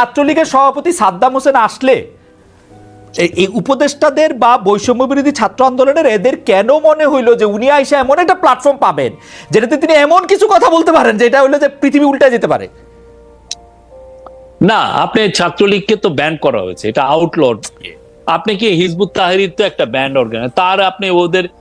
ছাত্রলীগের সভাপতি সাদ্দাম হোসেন আসলে এই- উপদেষ্টাদের বা বৈষম্য বিরোধী ছাত্র আন্দোলনের এদের কেন মনে হইল যে উনি আইসা এমন একটা প্ল্যাটফর্ম পাবেন, যেটাতে তিনি এমন কিছু কথা বলতে পারেন যেটা হইল যে পৃথিবী উল্টা যেতে পারে? না, আপনি ছাত্রলীগকে তো ব্যান করা হয়েছে, এটা আউটলড আপনি কি হিজবুত তাহরির তো একটা ব্যান্ড অর্গান তার আপনি ওদের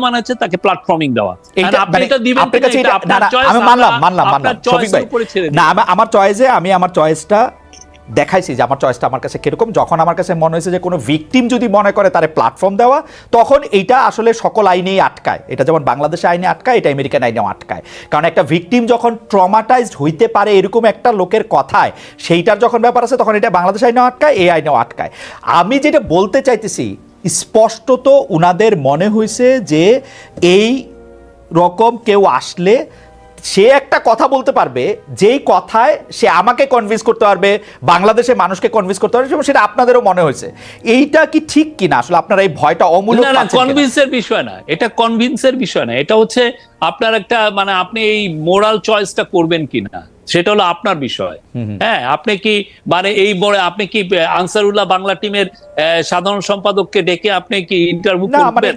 মানে হচ্ছে তাকে প্ল্যাটফর্মিং দেওয়া। মানে আপনার কাছে আমি মানলাম মানলাম মানলাম। শফিক ভাই। না আমা- আমার চয়েসে আমি আমার চয়েসটা দেখাইছি যে আমার চয়েসটা আমার কাছে কীরকম। যখন আমার কাছে মনে হয়েছে যে কোনো ভিকটিম যদি মনে করে তারে প্ল্যাটফর্ম দেওয়া তখন এইটা আসলে সকল আইনেই আটকায়। এটা যেমন বাংলাদেশে আইনে আটকায় এটা আমেরিকান আইনেও আটকায়। কারণ একটা ভিকটিম যখন ট্রমাটাইজড হইতে পারে এরকম একটা লোকের কথায় সেইটার যখন ব্যাপার আছে তখন এটা বাংলাদেশ আইনেও আটকায় এই আইনেও আটকায়। আমি যেটা বলতে চাইতেছি স্পষ্টত উনাদের মনে হয়েছে যে এই রকম কেউ আসলে সে একটা কথা বলতে পারবে যেই কথায় সে আমাকে কনভিন্স করতে পারবে বাংলাদেশের মানুষকে কনভিন্স করতে পারবে এবং সেটা আপনাদেরও মনে হয়েছে। এইটা কি ঠিক কিনা? আসলে আপনারা এই ভয়টা অমূলক না? কনভিন্সের বিষয় না। এটা কনভিন্সের বিষয় না। এটা হচ্ছে আপনার একটা মানে আপনি এই মোরাল চয়েসটা করবেন কিনা? সেটা হলো আপনার বিষয়। হ্যাঁ আপনি কি মানে এই বড় আপনি কি আনসারুল্লাহ বাংলা টিমের আহ, সাধারণ সম্পাদককে ডেকে আপনি কি ইন্টারভিউ মানে করবেন?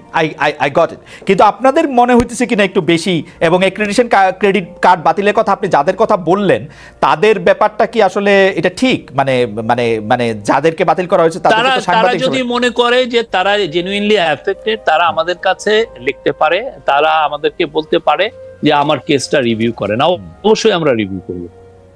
I I I got it কিন্তু আপনাদের মনে হইতেছে কিনা একটু বেশি এবং অ্যাক্রেডিশন ক্রেডিট কার্ড বাতিলের কথা আপনি যাদের কথা বললেন তাদের ব্যাপারটা কি আসলে এটা ঠিক? মানে মানে মানে যাদেরকে বাতিল করা হয়েছে তারা তারা যদি মনে করে যে তারা জেনুইনলি অ্যাফেক্টেড তারা আমাদের কাছে লিখতে পারে তারা আমাদেরকে বলতে পারে যে আমার কেসটা রিভিউ করে। না অবশ্যই আমরা রিভিউ করব।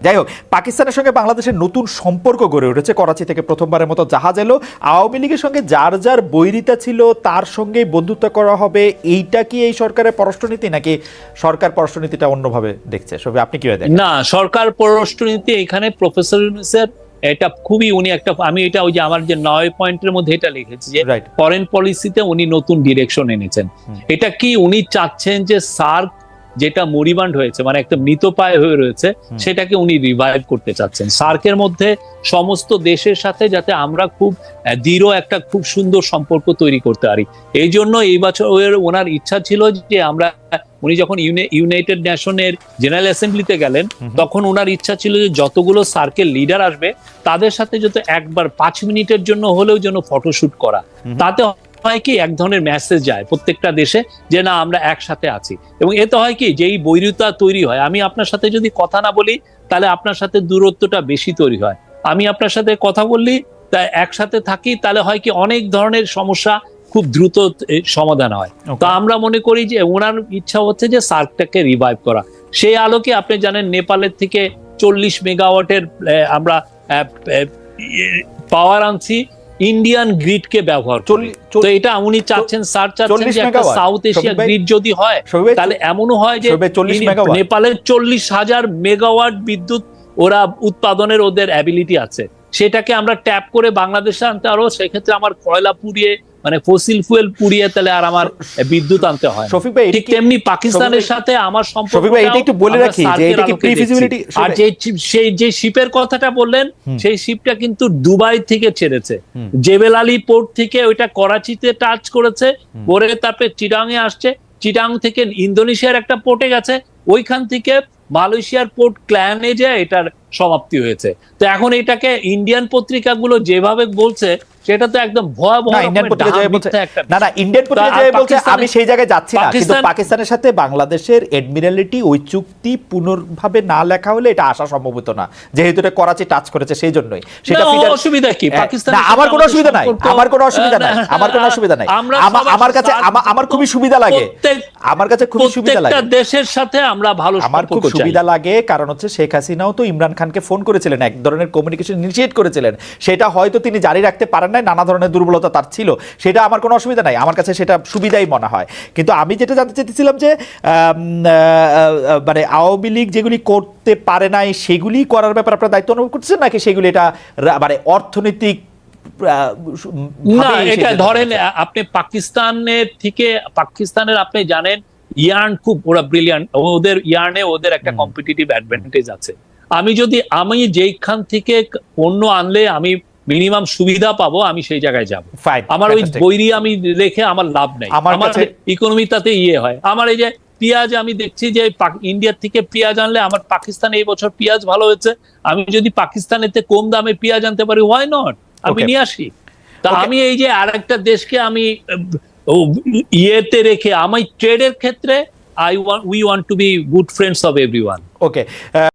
যাই হোক পাকিস্তানের সঙ্গে বাংলাদেশের নতুন সম্পর্ক গড়ে উঠেছে। করাচি থেকে প্রথমবারের মতো জাহাজ এলো। আওয়ামী লীগের সঙ্গে যার যার বৈরিতা ছিল তার সঙ্গে বন্ধুত্ব করা হবে। এইটা কি এই সরকারের পররাষ্ট্রনীতি নাকি সরকার পররাষ্ট্রনীতিটা অন্যভাবে দেখছে? সবে আপনি কি দেখেন? না সরকার পররাষ্ট্রনীতি এখানে প্রফেসর ইউনুসের এটা খুবই উনি একটা আমি এটা ওই যে আমার যে নয় পয়েন্টের মধ্যে এটা লিখেছি যে ফরেন পলিসিতে উনি নতুন ডিরেকশন এনেছেন। এটা কি উনি চাচ্ছেন যে সার্ক যেটা মরিবান্ড হয়েছে মানে একটা মৃতপায় হয়ে রয়েছে সেটাকে উনি রিভাইভ করতে চাচ্ছেন। সার্কের মধ্যে সমস্ত দেশের সাথে যাতে আমরা খুব দৃঢ় একটা খুব সুন্দর সম্পর্ক তৈরি করতে পারি। এই জন্য এই বছর ওনার ইচ্ছা ছিল যে আমরা উনি যখন ইউনে- ইউনাইটেড নেশনের জেনারেল অ্যাসেম্বলিতে গেলেন তখন ওনার ইচ্ছা ছিল যে যতগুলো সার্কেল লিডার আসবে তাদের সাথে যত একবার পাঁচ মিনিটের জন্য হলেও যেন ফটোশুট করা। তাতে হয় কি এক ধরনের মেসেজ যায় প্রত্যেকটা দেশে যে না আমরা একসাথে আছি। এবং এতে হয় কি যেই বৈরিতা তৈরি হয় আমি আপনার সাথে যদি কথা না বলি তাহলে আপনার সাথে দূরত্বটা বেশি তৈরি হয়। আমি আপনার সাথে কথা বললি তা একসাথে থাকি তাহলে হয় কি অনেক ধরনের সমস্যা খুব দ্রুত সমাধান হয়। তো আমরা মনে করি যে ওনার ইচ্ছা হচ্ছে যে সার্কটাকে রিভাইভ করা। সেই আলোকে আপনি জানেন নেপালের থেকে চল্লিশ মেগাওয়াটের আমরা পাওয়ার আনছি। ইন্ডিয়ান গ্রিড কে ব্যবহার তো এটা উনি চাচ্ছেন স্যার চাচ্ছেন যে একটা সাউথ এশিয়া গ্রিড যদি হয় তাহলে এমনও হয় যে শফিক ভাই, 40 ইনি- মেগাওয়াট। নেপালের চল্লিশ হাজার মেগাওয়াট বিদ্যুৎ ওরা উৎপাদনের ওদের অ্যাবিলিটি আছে। সেটাকে আমরা ট্যাপ করে বাংলাদেশে আনতে আরও সেক্ষেত্রে আমার কয়লা পুড়িয়ে মানে ফসিল ফুয়েল পুড়িয়ে তাহলে আর আমার বিদ্যুৎ আনতে হয় শফিক ভাই ঠিক তেমনি পাকিস্তানের সাথে আমার সম্পর্ক শফিক ভাই, এটা একটু বলে রাখি যে এটা কি pre-feasibility- আর যে সেই যে শিপের কথাটা বললেন সেই শিপটা কিন্তু দুবাই থেকে ছেড়েছে। জেবেল আলী পোর্ট থেকে ওইটা করাচিতে টাচ করেছে পরে তারপরে চিরাঙে আসছে। চিটাং থেকে ইন্দোনেশিয়ার একটা পোর্টে গেছে। ওইখান থেকে মালয়েশিয়ার পোর্ট ক্ল্যানে যে এটার সমাপ্তি হয়েছে। তো এখন এটাকে ইন্ডিয়ান পত্রিকাগুলো যেভাবে বলছে সেটা তো একদম ভয়াবহ ইন্ডিয়ান পত্রিকা বলছে না না ইন্ডিয়ান পত্রিকা বলছে আমি সেই জায়গায় যাচ্ছি না কিন্তু পাকিস্তানের সাথে বাংলাদেশের এডমিরালিটি ওই চুক্তি পুনর্ভাবে না লেখা হলে এটা আসা সম্ভব হতো না। যেহেতু এটা করাচি টাচ করেছে সেই জন্যই। সেটা অসুবিধা কি? হ্যাঁ, পাকিস্তানের না আমার কোনো অসুবিধা নাই আমার কোনো অসুবিধা নাই আমার কোনো অসুবিধা নাই। আমরা কাছে আমার খুবই সুবিধা লাগে। আমার কাছে খুবই সুবিধা লাগে। দেশের সাথে আমরা ভালো আমার খুব সুবিধা লাগে কারণ হচ্ছে শেখ হাসিনাও তো ইমরান খানকে ফোন করেছিলেন এক ধরনের কমিউনিকেশন ইনিশিয়েট করেছিলেন। সেটা হয়তো তিনি জারি রাখতে পারেন নাই নানা ধরনের দুর্বলতা তার ছিল। সেটা আমার কোনো অসুবিধা নাই আমার কাছে সেটা সুবিধাই মনে হয়। কিন্তু আমি যেটা জানতে চাইতেছিলাম যে মানে আওয়ামী লীগ যেগুলি করতে পারে নাই সেগুলি করার ব্যাপারে আপনার দায়িত্ব অনুভব করছেন নাকি সেগুলি এটা মানে অর্থনৈতিক না এটা ধরেন আপনি পাকিস্তানের থেকে পাকিস্তানের আপনি জানেন ইয়ার্ন খুব ওরা ব্রিলিয়ান্ট ওদের ইয়ার্নে ওদের একটা। কম্পিটিটিভ অ্যাডভান্টেজ আছে। আমি যদি আমি যেইখান থেকে পণ্য আনলে আমি মিনিমাম সুবিধা পাবো আমি সেই জায়গায় যাব। আমার ওই. বৈরি আমি রেখে আমার লাভ নেই। আমার ইকোনমি তাতে ইয়ে হয়। আমার এই যে পেঁয়াজ আমি দেখছি যে ইন্ডিয়ার থেকে পেঁয়াজ আনলে আমার পাকিস্তানে এই বছর পেঁয়াজ ভালো হয়েছে। আমি যদি পাকিস্তানেতে কম দামে পেঁয়াজ আনতে পারি হোয়াই নট আমি নিয়ে আসি। তা আমি এই যে আরেকটা দেশকে আমি ইয়েতে রেখে আমি ট্রেডের ক্ষেত্রে I want we want to be good friends of everyone okay